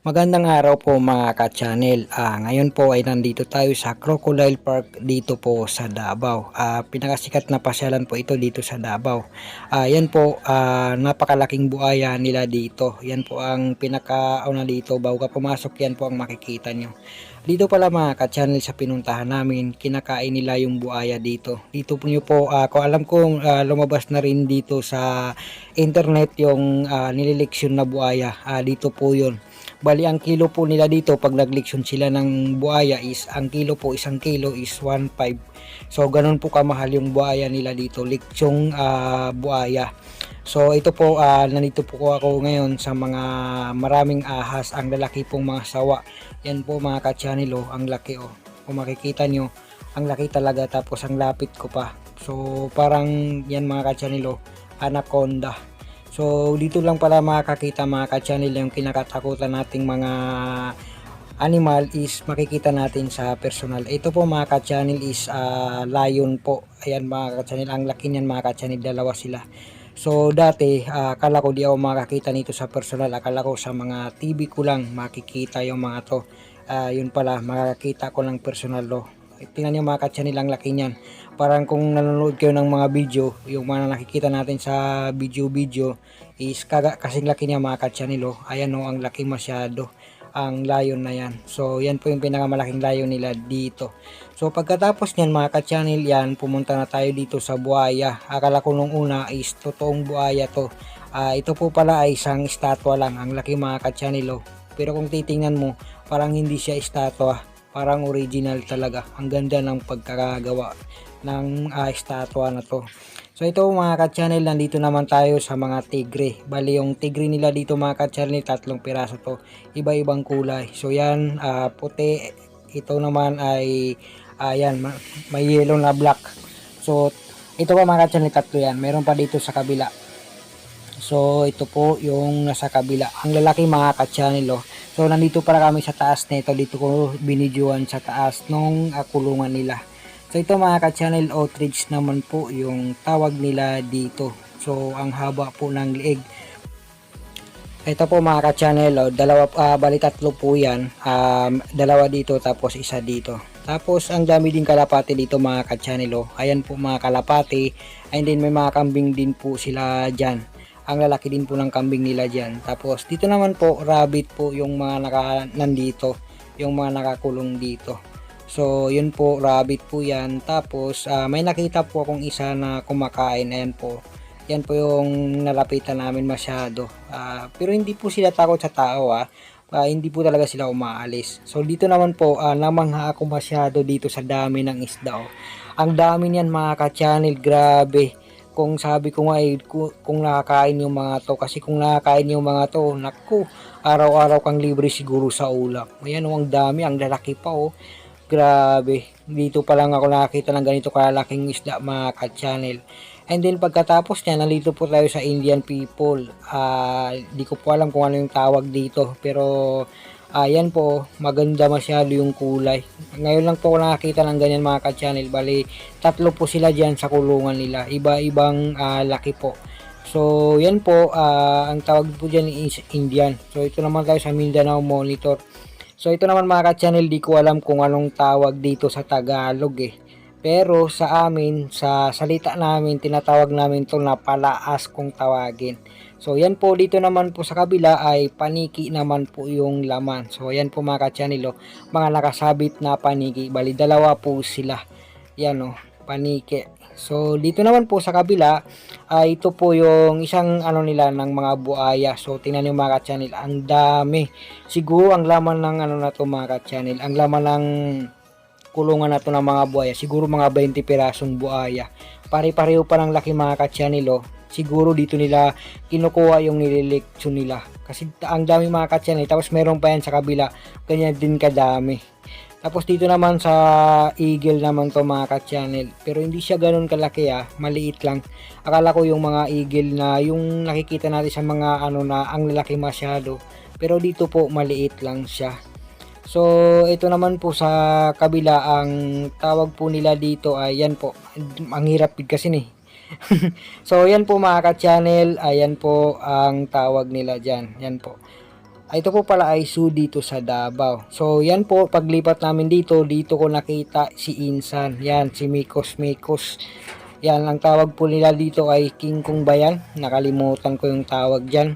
Magandang araw po mga ka-channel. Ah, ngayon po ay nandito tayo sa Crocodile Park dito po sa Davao. Ah, pinakasikat na pasyalan po ito dito sa Davao. Ah, yan po, ah, napakalaking buaya nila dito. Yan po ang pinakauna dito. Bago pumasok yan po ang makikita nyo. Dito pala mga ka-channel sa pinuntahan namin, kinakain nila yung buaya dito. Dito po nyo po, ah, kung alam ko ah, lumabas na rin dito sa internet yung ah, nilileksyon na buaya. Ah, dito po yun. Bali, ang kilo po nila dito, pag nagleksyon sila ng buaya is, ang kilo po, isang kilo is 1.5. So, ganun po kamahal yung buaya nila dito, leksyong ah, buaya. So, ito po, ah, nandito po ako ngayon sa mga maraming ahas, ang lalaki pong mga sawa. Yan po mga ka-channel, oh, ang laki, oh. Kung makikita nyo, ang laki talaga, tapos ang lapit ko pa. So, parang yan mga ka-channel, oh, anaconda. So, dito lang pala makakita mga ka-channel yung kinakatakutan nating mga animal is makikita natin sa personal. Ito po mga ka-channel is ah, lion po. Ayan mga ka-channel, ang laki niyan mga ka-channel, dalawa sila. So dati, ah, akala ko di ako makakita nito sa personal. Akala ko sa mga TV ko lang makikita yung mga to. Ah, yun pala, makakita ko lang personal do. Tingnan niyo mga ka-channel, ang laki niyan. Parang kung nanonood kayo ng mga video, yung mga nakikita natin sa video-video is kaga, kasing laki niya mga ka-channel oh. Ayan oh, ang laki masyado ang lion na yan. So, yan po yung pinakamalaking lion nila dito. So, pagkatapos niyan mga ka-channel yan, pumunta na tayo dito sa buhaya. Akala ko nung una is totoong buhaya to. Ah, ito po pala ay isang estatwa lang. Ang laki mga ka-channel oh. Pero kung titingnan mo, parang hindi siya estatwa. Parang original talaga. Ang ganda ng pagkakagawa ng ah, estatwa na to. So ito mga ka-channel, nandito naman tayo sa mga tigre. Bali yung tigre nila dito mga ka-channel, tatlong piraso to. Iba-ibang kulay. So yan, ah, puti. Ito naman ay, ayan, ma- may yellow na black. So ito pa mga ka-channel, tatlo yan. Meron pa dito sa kabila. So ito po yung nasa kabila. Ang lalaki mga ka-channel oh. So nandito para kami sa taas nito. Dito ko binidyoan sa taas nung ah, kulungan nila. So ito mga ka-channel outreach naman po yung tawag nila dito. So ang haba po ng liig. Ito po mga ka-channel, oh, dalawa, ah, bali po yan. Um, dalawa dito tapos isa dito. Tapos ang dami din kalapati dito mga ka-channel. Oh. Ayan po mga kalapati. And then may mga kambing din po sila dyan. Ang lalaki din po ng kambing nila dyan. Tapos dito naman po rabbit po yung mga naka, nandito. Yung mga nakakulong dito. So, yun po, rabbit po yan. Tapos, ah, may nakita po akong isa na kumakain. Ayan po. Yan po yung nalapitan namin masyado. Ah, pero hindi po sila takot sa tao ah. Ah, hindi po talaga sila umaalis. So, dito naman po, ah, namangha ako masyado dito sa dami ng isda. Oh. Ang dami niyan mga ka-channel, grabe. Kung sabi ko nga eh, ku- kung nakakain yung mga to, kasi kung nakakain yung mga to, naku, araw-araw kang libre siguro sa ulam. Ayan oh, ang dami, ang lalaki pa oh. Grabe. Dito pa lang ako nakakita ng ganito kalalaking isda mga ka-channel. And then pagkatapos niya, nandito po tayo sa Indian people. Ah, di ko po alam kung ano yung tawag dito. Pero ayan po, maganda masyado yung kulay. Ngayon lang po ako nakakita ng ganyan mga ka-channel. Bali, tatlo po sila dyan sa kulungan nila. Iba-ibang ah, laki po. So, yan po, ah, ang tawag po dyan is Indian. So, ito naman tayo sa Mindanao Monitor. So ito naman mga ka-channel, di ko alam kung anong tawag dito sa Tagalog eh. Pero sa amin, sa salita namin, tinatawag namin to na palaas kung tawagin. So yan po dito naman po sa kabila ay paniki naman po yung laman. So yan po mga ka-channel, oh, mga nakasabit na paniki. Bali dalawa po sila. Yan oh, paniki. So dito naman po sa kabila ay ito po yung isang ano nila ng mga buaya. So tingnan niyo mga ka-channel, ang dami. Siguro ang laman ng ano na to mga ka-channel, ang laman ng kulungan na to ng mga buaya, siguro mga 20 pirasong buaya. Pare-pareho pa ng laki mga ka-channel oh. Siguro dito nila kinukuha yung nilileksyon nila. Kasi ang dami mga ka-channel. Tapos meron pa yan sa kabila. Ganyan din kadami. Tapos dito naman sa eagle naman to mga ka-channel. Pero hindi siya ganun kalaki ah. Maliit lang. Akala ko yung mga eagle na yung nakikita natin sa mga ano na ang lalaki masyado. Pero dito po maliit lang siya. So ito naman po sa kabila ang tawag po nila dito ay yan po. Ang hirap kasi ni. so yan po mga ka-channel. Ayan po ang tawag nila dyan. Yan po. Ah, Ito po pala ay zoo dito sa Davao. So yan po, paglipat namin dito, dito ko nakita si Insan. Yan, si Mikos Mikos. Yan, ang tawag po nila dito ay King Kong Bayan. Nakalimutan ko yung tawag dyan.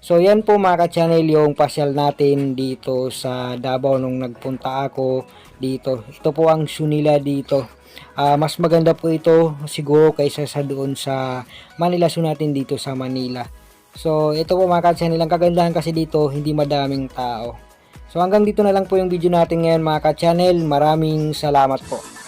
So yan po mga ka-channel yung pasyal natin dito sa Davao nung nagpunta ako dito. Ito po ang zoo nila dito. Ah, mas maganda po ito siguro kaysa sa doon sa Manila Zoo natin dito sa Manila. So ito po mga ka-channel, ang kagandahan kasi dito hindi madaming tao. So hanggang dito na lang po yung video natin ngayon mga ka-channel. Maraming salamat po.